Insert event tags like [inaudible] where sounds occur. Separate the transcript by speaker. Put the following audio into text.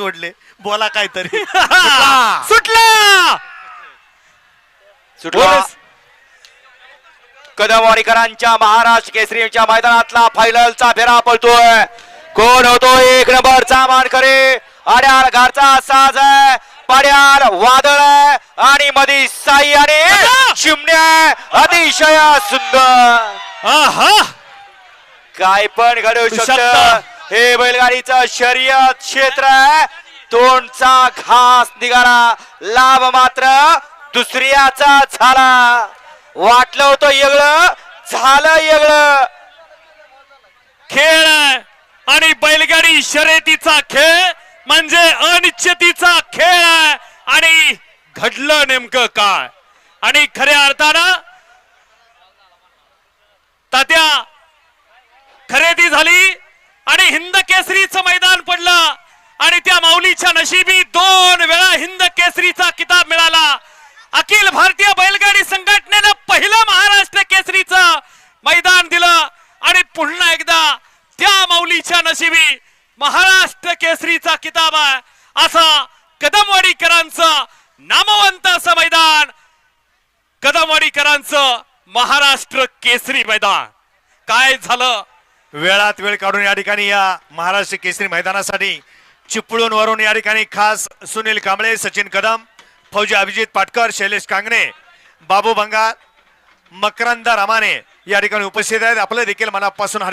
Speaker 1: ओढले बोला काहीतरी. [laughs]
Speaker 2: सुटला!
Speaker 3: सुटला. कदमवाडीकरांच्या महाराष्ट्र केसरीच्या मैदानातला फायनलचा फेरा पळतोय. कोण होतो एक नंबरचा मानकरी? अड्याळ घरचा साज आहे. पड्याळ वादळ आहे. आणि मधी साई आणि चिमण्या आहे. अतिशय सुंदर.
Speaker 2: आहा!
Speaker 3: काय पण घडू शकतं. हे बैलगाडीचं शर्यत क्षेत्र आहे. तोंडचा घास निघाला. लाभ मात्र दुसऱ्याचा झाला. वाटलं होतं येगळं झालं येगळं.
Speaker 2: खेळ आणि बैलगाडी शर्यतीचा खेळ म्हणजे अनिश्चितीचा खेळ आहे. आणि घडलं नेमकं काय? आणि खऱ्या अर्थानं तात्या खरेदी झाली आणि हिंद केसरीचं मैदान पडलं आणि त्या नशिबी दोन वेळा हिंद केसरीचा किताब मिळाला. अखिल भारतीय बैलगाडी संघटनेनं पहिलं महाराष्ट्र केसरीचं मैदान दिलं आणि पुन्हा एकदा त्या माऊलीच्या नशिबी महाराष्ट्र केसरीचा किताब आहे. असा कदमवाडीकरांचं नामवंत असं मैदान कदमवाडीकरांचं महाराष्ट्र केसरी मैदान. काय झालं?
Speaker 1: वेळात वेळ काढून या ठिकाणी या महाराष्ट्र केसरी मैदानासाठी चिपळूण वरून या ठिकाणी खास सुनील कांबळे सचिन कदम फौजी अभिजित पाटकर शैलेश कांगणे बाबू भंगार मकरंद रामाने या ठिकाणी उपस्थित आहेत. आपलं देखील मनापासून